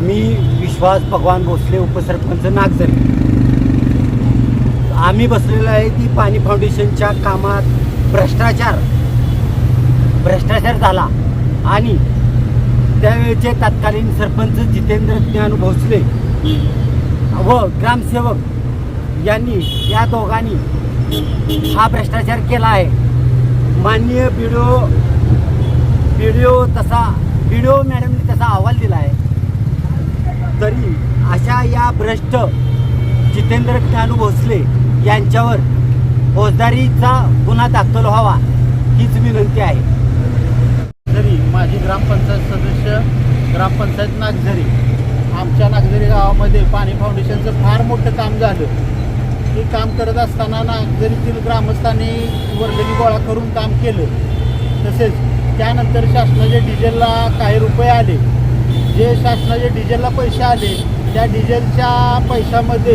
मी विश्वास भगवान भोसले उपसरपंच नागझरी. आम्ही बसलेलो आहे ती पाणी फाउंडेशनच्या कामात. भ्रष्टाचार. भ्रष्टाचार झाला. आणि त्यावेळेचे तत्कालीन सरपंच जितेंद्र ज्ञान भोसले व ग्रामसेवक यांनी या दोघांनी हा भ्रष्टाचार केला आहे. माननीय बी डी ओ तसा बी डी ओ मॅडमने तसा अहवाल दिला आहे. तरी अशा या भ्रष्ट जितेंद्र ज्ञानू भोसले यांच्यावर फौजदारीचा गुन्हा दाखल व्हावा हीच विनंती आहे. तरी माझी ग्रामपंचायत सदस्य ग्रामपंचायत नागझरी आमच्या गावामध्ये पाणी फाउंडेशनचं फार मोठं काम झालं. हे काम करत असताना नागझरीतील ग्रामस्थांनी वर्गणी गोळा करून काम केलं तसेच त्यानंतर शासनाच्या डिझेलला काही रुपये आले. जे शासनाचे डिझेलला पैसे आले त्या डिझेलच्या पैशामध्ये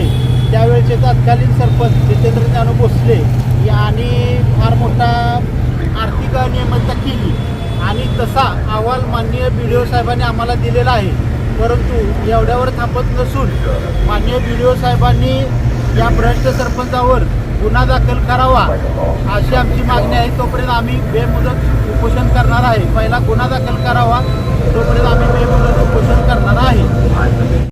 त्यावेळेचे तत्कालीन सरपंच जितेंद्र ज्ञानो भोसले यांनी फार मोठा आर्थिक अनियमितता केली. आणि तसा अहवाल माननीय बी डी ओ साहेबांनी आम्हाला दिलेला आहे. परंतु एवढ्यावर थांबत नसून माननीय बी डी ओ साहेबांनी या भ्रष्ट सरपंचावर गुन्हा दाखल करावा अशी आमची मागणी आहे. तोपर्यंत आम्ही बेमुदत उपोषण करणार आहे. पहिला गुन्हा दाखल करावा. तोपर्यंत आम्ही